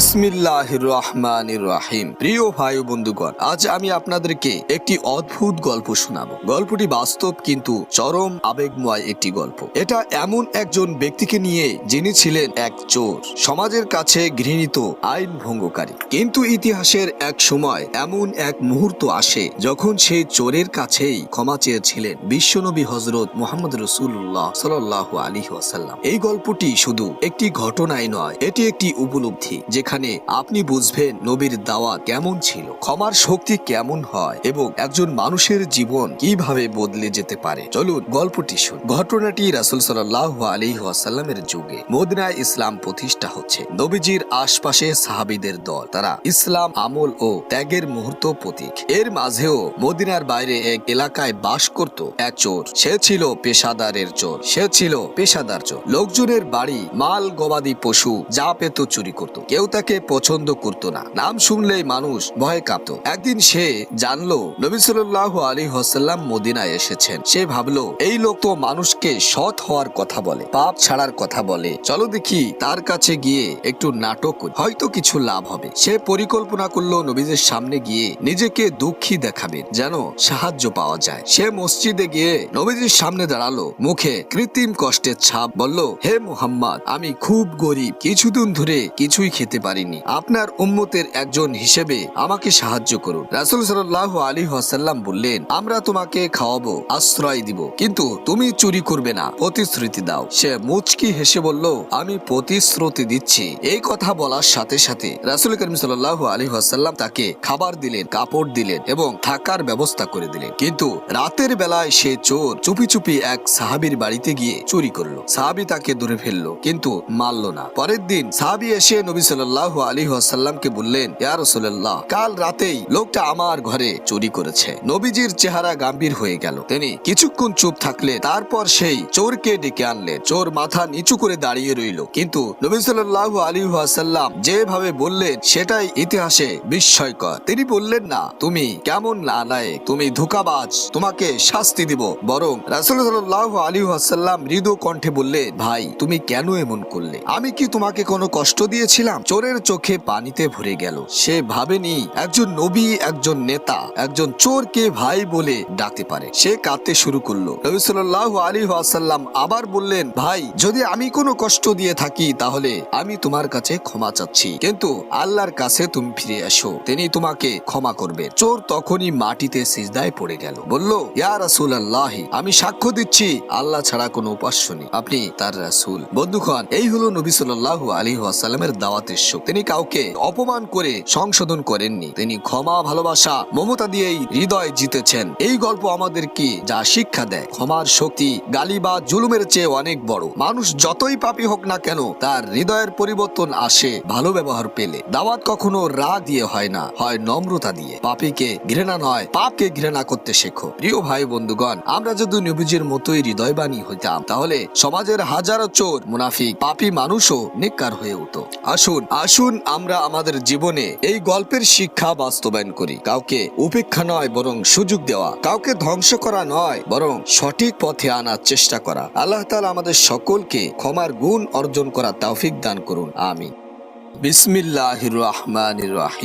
রহমান রাহিম প্রিয় ভাই বন্ধুগণ, আজ আমি আপনাদেরকে একটি অদ্ভুত গল্প শোনাবো। গল্পটি বাস্তব কিন্তু চরম আবেগময় একটি গল্প। এটা এমন একজন ব্যক্তিকে নিয়ে যিনি ছিলেন এক চোর, সমাজের কাছে ঘৃণিত, আইন ভঙ্গকারী। কিন্তু ইতিহাসের এক সময় এমন এক মুহূর্ত আসে যখন সেই চোরের কাছেই ক্ষমা চেয়েছিলেন বিশ্বনবী হজরত মোহাম্মদ রসুল্লাহ সাল্লাহ আলী ওয়াসাল্লাম। এই গল্পটি শুধু একটি ঘটনাই নয়, এটি একটি উপলব্ধি যেখানে আপনি বুঝবেন নবীর দাওয়া কেমন ছিল, ক্ষমার শক্তি কেমন হয় এবং একজন মানুষের জীবন কীভাবে বদলে যেতে পারে। চলুন গল্পটি শুন। ঘটনাটি রাসুল সাল্লাহ আলী ওয়াসাল্লামের যুগে মদিনায় ইসলাম প্রতিষ্ঠা হচ্ছে। নবীজির আশপাশে সাহাবিদের দল, তারা ইসলাম, আমল ও ত্যাগের মুহূর্ত প্রতীক। এর মাঝেও মদিনার বাইরে এক এলাকায় বাস করত এক চোর। সে ছিল পেশাদারের চোর, সে ছিল পেশাদার চোর। লোকজনের বাড়ি মাল গবাদি পশু যা পেত চুরি করত। কেউ তাকে পছন্দ করত না। নাম শুনলেই মানুষ ভয়ে কাঁপত। একদিন সে জানলো, নবী সাল্লাহ আলী হাসাল্লাম মদিনায় এসেছেন। সে ভাবলো, এই লোক তো মানুষকে সৎ হওয়ার কথা বলে, পাপ ছাড়ার কথা বলে। চলো দেখি তার কাছে গিয়ে একটু নাটক হয়তো কিছু লাভ হবে। সে পরিকল্পনা করল, নবীজের সামনে গিয়ে নিজেকে দুঃখী দেখাবেন, যেন সাহায্য পাওয়া যায়। সে মসজিদে গিয়ে নবীজির সামনে দাঁড়াল। মুখে কৃত্রিম কষ্টের ছাপ বলল, হে মুহাম্মদ, আমি খুব গরিব। কিছুদিন ধরে কিছুই খেতে পারিনি। আপনার উম্মতের একজন হিসেবে আমাকে সাহায্য করুন। রাসুল সাল্লাহ আলী হাসাল্লাম বললেন, আমরা তোমাকে খাওয়াবো, আশ্রয় দিব, কিন্তু তুমি চুরি করবে না, প্রতিশ্রুতি দাও। সে মুচকি হেসে বলল, আমি প্রতিশ্রুতি দিচ্ছি। এই কথা বলার সাথে সাথে রাসুল করিম সাল্লাহ আলী হাসাল্লাম তাকে খাবার দিলেন, কাপড় দিলেন এবং থাকার ব্যবস্থা করে দিলেন। কিন্তু রাতের বেলায় সে চোর চুপি চুপি এক সাহাবির বাড়িতে গিয়ে চুরি করল। সাহাবি তাকে ধরে ফেলল, কিন্তু মারল না। পরের দিন সাহাবি এসে নবী সাল্লাহ আলী আসাল্লামকে বললেন রসুল্লাহ কাল রাতেই লোকটা আমার ঘরে চুরি করেছে। নবীজির চেহারা গাম্ভীর হয়ে গেল। তিনি কিছুক্ষণ চুপ থাকলে তারপর সেই চোরকে ডেকে আনলেন। চোর মাথা নিচু করে দাঁড়িয়ে রইল। কিন্তু নবী সাল্লাহ আলী যেভাবে বললেন, সেটাই ইতিহাসে বিস্ময়কর। তিনি বললেন, না, তুমি কেমন না নায়ে তুমি ধোকাবাজ। তোমাকে শাস্তি দিব। বরং রাসুল সাল্লাহ আলী আসাল্লাম মৃদু কণ্ঠে বললেন, ভাই, তুমি কেন এমন করলে? আমি কি তোমাকে কোনো কষ্ট দিয়েছিলাম? চোরের চোখে পানিতে ভরে গেল। সে ভাবেনি একজন নবী, একজন নেতা, একজন চোরকে ভাই বলে ডাকতে পারে। সে কাঁদতে শুরু করল। নবী সাল্লাহ আলী আসাল্লাম আবার বললেন, ভাই, যদি আমি কোনো কষ্ট দিয়ে থাকি, তাহলে আমি তোমার কাছে ক্ষমা চাচ্ছি। কিন্তু আল্লাহর কাছে তুমি ফিরে এসো। তিনি তোমাকে ক্ষমা করবে। চোর তখনই মাটিতে সিজদায় পড়ে গেল। বলল, ইয়া রাসুল আল্লাহ আমি সাক্ষ্য দিচ্ছি। আল্লাহ ছাড়া কোনো উপাস্য নেই। আপনি তার রাসুল। বন্ধুগণ, এই হলো নবী সাল্লাহ আলী আসাল্লামের দাওয়াতের শোক তিনি কাউকে অপমান করে সংশোধন করেননি। তিনি ক্ষমা, ভালোবাসা, মমতা দিয়েই হৃদয় জিতেছেন। এই গল্প আমাদের কি যা শিক্ষা দেয়? ক্ষমার শক্তি, গালি বা জুলুমের চেয়ে অনেক বড়। মানুষ যতই পাপী হোক না কেন, তার হৃদয়ের পরিবর্তন আসে ভালো ব্যবহার পেলে। দাওয়াত কখনো রাগ দিয়ে হয় না, হয় নম্রতা দিয়ে। পাপীকে ঘৃণা নয়, পাপকে ঘৃণা করতে শেখো। প্রিয় ভাই বন্ধুগণ, আমরা যদি নবীজির মতোই হৃদয়বাণী হইতাম, তাহলে সমাজের হাজারো চোর, মুনাফিক, পাপী মানুষও নিকার হয়ে উঠত। আসুন আসুন আমরা আমাদের জীবনে এই গল্পের শিক্ষা বাস্তবায়ন করি। কাউকে উপেক্ষা নয়, বরং সুযোগ দেওয়া। কাউকে ধ্বংস করা নয়, বরং সঠিক পথে আনার চেষ্টা করা। আল্লাহ তালা আমাদের সকলকে ক্ষমার গুণ অর্জন করা তৌফিক দান করুন। আমি বিসমিল্লাহ রহমান রহিম।